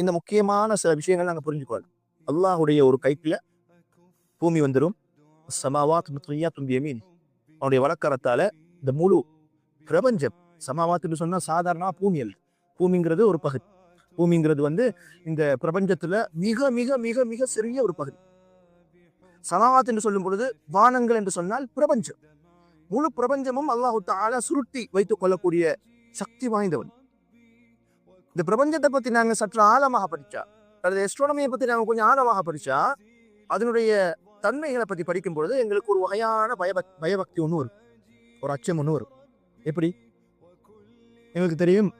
இந்த முக்கியமான சில விஷயங்கள் நாங்க புரிஞ்சுக்கொள்ளணும் அல்லாஹுடைய ஒரு கைக்குல பூமி வந்துடும் சமாவாத் முத்ரியாத்தும் யமீன் அவனுடைய வழக்கரத்தால இந்த முழு பிரபஞ்சம் சமாவாத்துன்னு சொன்னா சாதாரண பூமி அல்ல. பூமிங்கிறது ஒரு பகுதி. பூமிங்கிறது வந்து இந்த பிரபஞ்சத்துல மிக மிக மிக மிக சிறிய ஒரு பகுதி. சமாவாத் என்று சொல்லும் பொழுது வானங்கள் என்று சொன்னால் பிரபஞ்சம். முழு பிரபஞ்சமும் அல்லாஹு தாலா சுருட்டி வைத்துக் கொள்ளக்கூடிய சக்தி வாய்ந்தவன். இந்த பிரபஞ்சத்தை பத்தி நாங்க சற்று ஆழமாக படிச்சா அல்லது எஸ்ட்ரோனமியை பத்தி நாங்க கொஞ்சம் ஆழமாக படிச்சா அதனுடைய தன்மைகளை பத்தி படிக்கும் பொழுது எங்களுக்கு ஒரு வகையான பயபக் பயபக்தி ஒன்று வரும். ஒரு அச்சம் ஒன்று வரும். எப்படி? எங்களுக்கு தெரியும்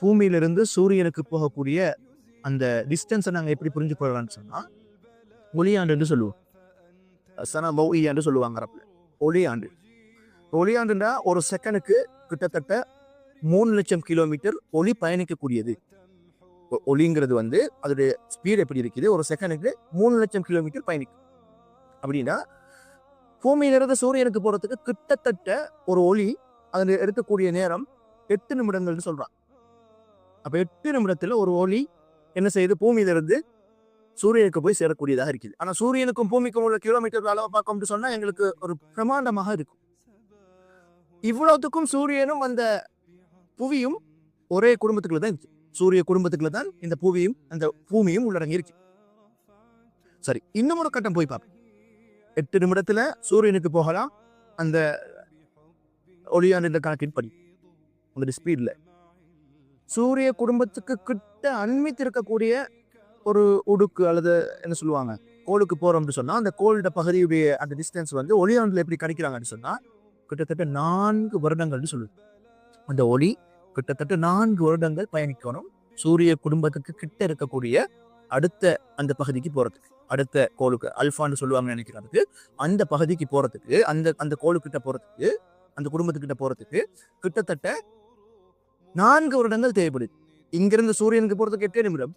பூமியிலிருந்து சூரியனுக்கு போகக்கூடிய அந்த டிஸ்டன்ஸை நாங்கள் எப்படி புரிஞ்சு கொள்ளலாம்னு சொன்னால் ஒளியாண்டுன்னு சொல்லுவோம். சன ஆண்டு சொல்லுவாங்க. ஒளியாண்டு. ஒளியாண்டுன்னா ஒரு செகண்டுக்கு கிட்டத்தட்ட மூணு லட்சம் கிலோமீட்டர் ஒளி பயணிக்கக்கூடியது. ஒளிங்கிறது வந்து அதோடைய ஸ்பீட் எப்படி இருக்குது? ஒரு செகண்டுக்கு மூணு லட்சம் கிலோமீட்டர் பயணிக்கும். அப்படின்னா பூமியிலிருந்து சூரியனுக்கு போகிறதுக்கு கிட்டத்தட்ட ஒரு ஒளி அதில் இருக்கக்கூடிய நேரம் எட்டு நிமிடங்கள்னு சொல்கிறான் அப்போ எட்டு நிமிடத்தில் ஒரு ஒளி என்ன செய்யுது? பூமியிலிருந்து சூரியனுக்கு போய் சேரக்கூடியதாக இருக்குது. ஆனால் சூரியனுக்கும் பூமிக்கும் உள்ள கிலோமீட்டர் அளவை பார்க்கணும்னு சொன்னால் எங்களுக்கு ஒரு பிரமாண்டமாக இருக்கும். இவ்வளவுத்துக்கும் சூரியனும் அந்த புவியும் ஒரே குடும்பத்துக்குள்ள தான் இருக்கு. சூரிய குடும்பத்துக்குள்ள தான் இந்த புவியும் அந்த பூமியும் உள்ளடங்கி இருக்கு. சரி இன்னும் ஒரு கட்டம் போய் பார்ப்போம். எட்டு நிமிடத்துல சூரியனுக்கு போகலாம். அந்த ஒளியாண்டு கணக்கின் படி. அந்த ஸ்பீட்ல சூரிய குடும்பத்துக்கு கிட்ட அண்மித்து இருக்கக்கூடிய ஒரு உடுக்கு அல்லது என்ன சொல்லுவாங்க? கோளுக்கு போறோம்னு சொன்னா அந்த கோளோட பகுதியுடைய அந்த டிஸ்டன்ஸ் வந்து ஒளியாண்டுல எப்படி கணிக்கிறாங்கன்னு சொன்னா கிட்டத்தட்ட நான்கு வருடங்கள்னு சொல்லுது. அந்த ஒளி கிட்டத்தட்ட நான்கு வருடங்கள் பயணிக்கணும். சூரிய குடும்பத்துக்கு கிட்ட இருக்கக்கூடிய அடுத்த அந்த பகுதிக்கு போறதுக்கு. அடுத்த கோளுக்கு அல்ஃபான்னு சொல்லுவாங்கன்னு நினைக்கிறதுக்கு அந்த பகுதிக்கு போறதுக்கு அந்த அந்த கோளுக்கிட்ட போறதுக்கு அந்த குடும்பத்துக்கிட்ட போறதுக்கு கிட்டத்தட்ட நான்கு வருடங்கள் தேவைப்படுது. இங்கிருந்து சூரியனுக்கு போறதுக்கு எட்டே நிமிடம்.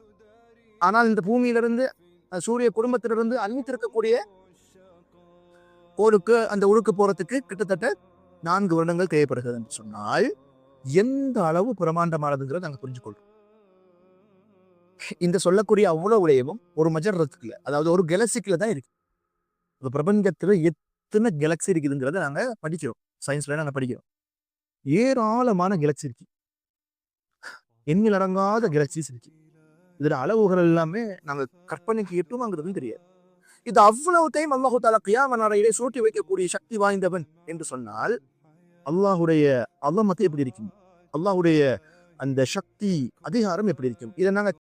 ஆனால் இந்த பூமியிலிருந்து சூரிய குடும்பத்திலிருந்து அன்மித்திருக்கக்கூடிய கோளுக்கு அந்த உழுக்கு போறதுக்கு கிட்டத்தட்ட நான்கு வருடங்கள் தேவைப்படுகிறது என்று சொன்னால் எந்த அளவு பிரமாண்டமானதுங்கிறத நாங்கள் புரிஞ்சுக்கொள்றோம். இந்த சொல்லக்கூடிய அவ்வளவு விடயமும் ஒரு மஜரத்துக்குள்ள அதாவது ஒரு கெலக்சிக்குள்ள தான் இருக்கு. இந்த பிரபஞ்சத்துல எத்தனை கெலக்சி இருக்குதுங்கிறத நாங்க படிக்கிறோம். சயின்ஸ்ல நாங்கள் படிக்கிறோம். ஏராளமான கெலக்சி இருக்கு. எண்ணில் அடங்காத கெலக்சிஸ் இருக்கு. இதில் அளவுகள் எல்லாமே நாங்க கற்பனைக்கு எட்டுமாங்கிறதும் தெரியாது. இது அவ்வளவு டைம் அல்லாஹு தாலா கியாம நாளையிலே சூட்டி வைக்கக்கூடிய சக்தி வாய்ந்தவன் என்று சொன்னால் அல்லாஹுடைய அல்லாமத்தை எப்படி இருக்கும்? அல்லாஹுடைய அந்த சக்தி அதிகாரம் எப்படி இருக்கும்? இதை நாங்கள்